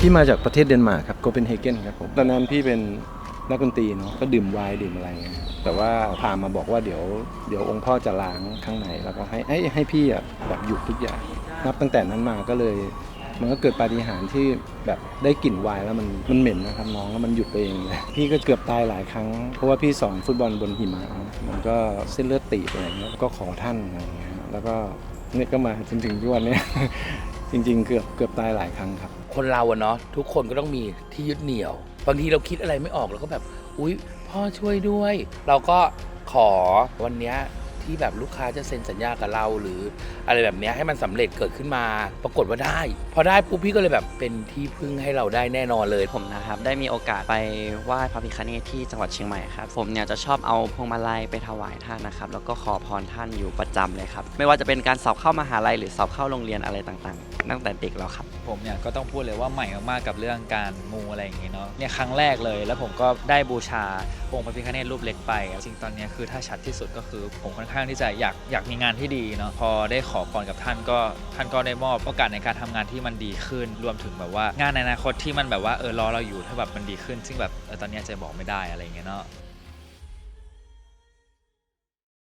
พี่มาจากประเทศเดนมาร์กครับโกเปนเฮเกนครับผมตอนนั้นพี่เป็นนักดนตรีเนาะก็ดื่มไวน์ดื่มอะไรเงี้ยแต่ว่าพามาบอกว่าเดี๋ยวเดี๋ยวองค์พ่อจะล้างข้างในแล้วก็ให้ให้ให้พี่อะแบบหยุดทุกอย่างนับตั้งแต่นั้นมาก็เลย มันก็เกิดปาฏิหาริย์ที่แบบได้กลิ่นไวน์แล้วมันมันเหม็นนะครับน้องแล้วมันหยุดไปเองเลยพี่ก็เกือบตายหลายครั้ง เพราะว่าพี่สอนฟุตบอลบนหิมะมันก็เส้นเลือดตีบอะไรเงี้ยก็ขอท่านอะไรเงี้ยแล้วก็เนี่ยก็มาจนถึงทุกวันนี้ จริง ๆ เกือบเกือบตายหลายครั้งครับ คนเราอะเนาะทุกคนก็ต้องมีที่ยึดเหนี่ยว บางทีเราคิดอะไรไม่ออกเราก็แบบ อุ๊ย พ่อช่วยด้วย เราก็ขอวันเนี้ย ที่แบบลูกค้าจะเซ็นสัญญากับเรา หรืออะไรแบบเนี้ยให้มันสำเร็จเกิดขึ้นมา ปรากฏว่าได้ พอได้ปุ๊บพี่ก็เลยแบบเป็นที่พึ่งให้เราได้แน่นอนเลยผมนะครับได้มีโอกาสไปไหว้พระพิฆเนศที่จังหวัดเชียงใหม่ครับผมเนี่ยจะชอบเอาพวงมาลัยไปถวายท่านนะครับแล้วก็ขอพรท่านอยู่ประจำเลยครับไม่ว่าจะเป็นการสอบเข้ามหาลัยหรือสอบเข้าโรงเรียนอะไรต่างๆ ตั้งแต่เด็กแล้วครับผมเนี่ยก็ต้องพูดเลยว่าใหม่มากๆกับเรื่องการมูอะไรอย่างงี้เนาะเนี่ยครั้งแรกเลย แล้วผมก็ได้บูชาองค์พระพิฆเนศรูปเล็กไปจริงๆตอนเนี้ยคือถ้าชัดที่สุดก็คือผมค่อนข้างที่จะอยากอยากมีงานที่ดีเนาะพอได้ขอพรกับท่านก็ท่านก็ได้มอบโอกาสในการทำงานที่มันดีขึ้น รวมถึงแบบว่างานในอนาคตที่มันแบบว่าเออรอเราอยู่ถ้าแบบมันดีขึ้น ซึ่งแบบออตอนนี้ใจะบอกไม่ได้อะไรเงี้ยเนาะ